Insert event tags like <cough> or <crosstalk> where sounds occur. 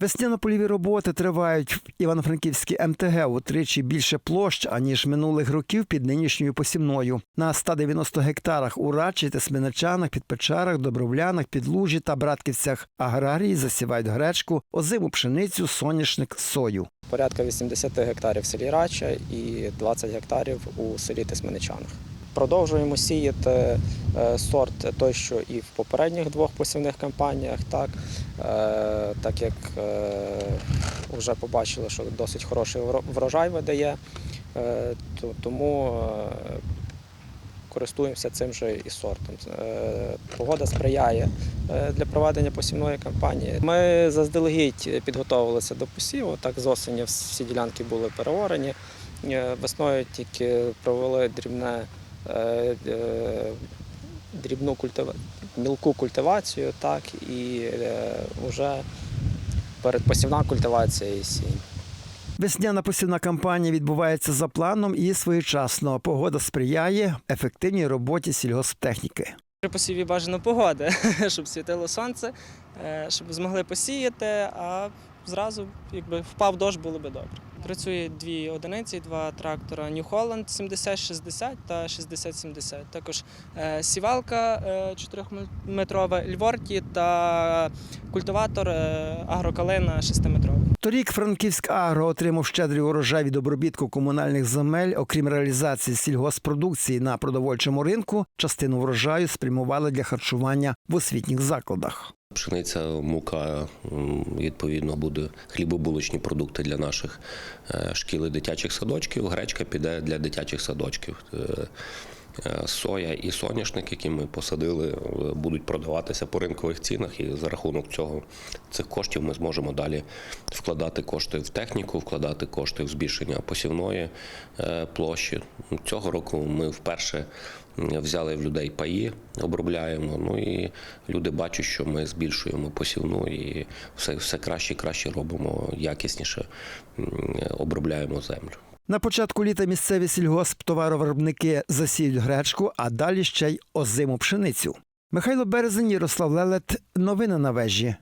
Весняно-польові роботи тривають в Івано-Франківській МТГ утричі більше площ, аніж минулих років під нинішньою посівною. На 190 гектарах у Рачі, Тесменичанах, Підпечарах, Добровлянах, Підлужі та Братківцях аграрії засівають гречку, озиму пшеницю, соняшник, сою. порядка 80 гектарів в селі Рача і 20 гектарів у селі Тисменичанах. Продовжуємо сіяти е, сорт той, що і в попередніх двох посівних кампаніях, так, е, так як е, вже побачили, що досить хороший врожай видає, тому користуємося цим же і сортом. Погода сприяє для проведення посівної кампанії. Ми заздалегідь підготовилися до посіву. Так з осені всі ділянки були переорані. Е, Весною тільки провели дрібне, дрібну культива... мілку культивацію, так, і е, вже передпосівна культивація і сінь. Весняна посівна кампанія відбувається за планом і своєчасно. Погода сприяє ефективній роботі сільгосптехніки. При посіві бажано погоди, <laughs> щоб світило сонце, е, щоб змогли посіяти, а зразу, якби впав дощ, було би добре. Працює дві одиниці, два трактора New Holland 70-60 та 60-70. Також е, сівалка 4-метрова Льворті та культиватор е, агрокалина 6-метровий. Торік Франківськ Агро отримав щедрий урожай від обробітку комунальних земель. Окрім реалізації сільгоспродукції на продовольчому ринку, частину врожаю спрямували для харчування в освітніх закладах. Пшениця, мука, відповідно, буде хлібобулочні продукти для наших е, шкіл і дитячих садочків. Гречка піде для дитячих садочків. Е, Соя і соняшник, які ми посадили, е, будуть продаватися по ринкових цінах, і за рахунок цього цих коштів ми зможемо далі вкладати кошти в техніку, вкладати кошти в збільшення посівної е, площі. Цього року ми вперше взяли в людей паї, обробляємо. Ну і люди бачать, що ми збільшуємо посівну і все, все краще і краще робимо, якісніше обробляємо землю. На початку літа місцеві сільгосптоваровиробники засіють гречку, а далі ще й озиму пшеницю. Михайло Березень, Ярослав Лелет. Новини на вежі.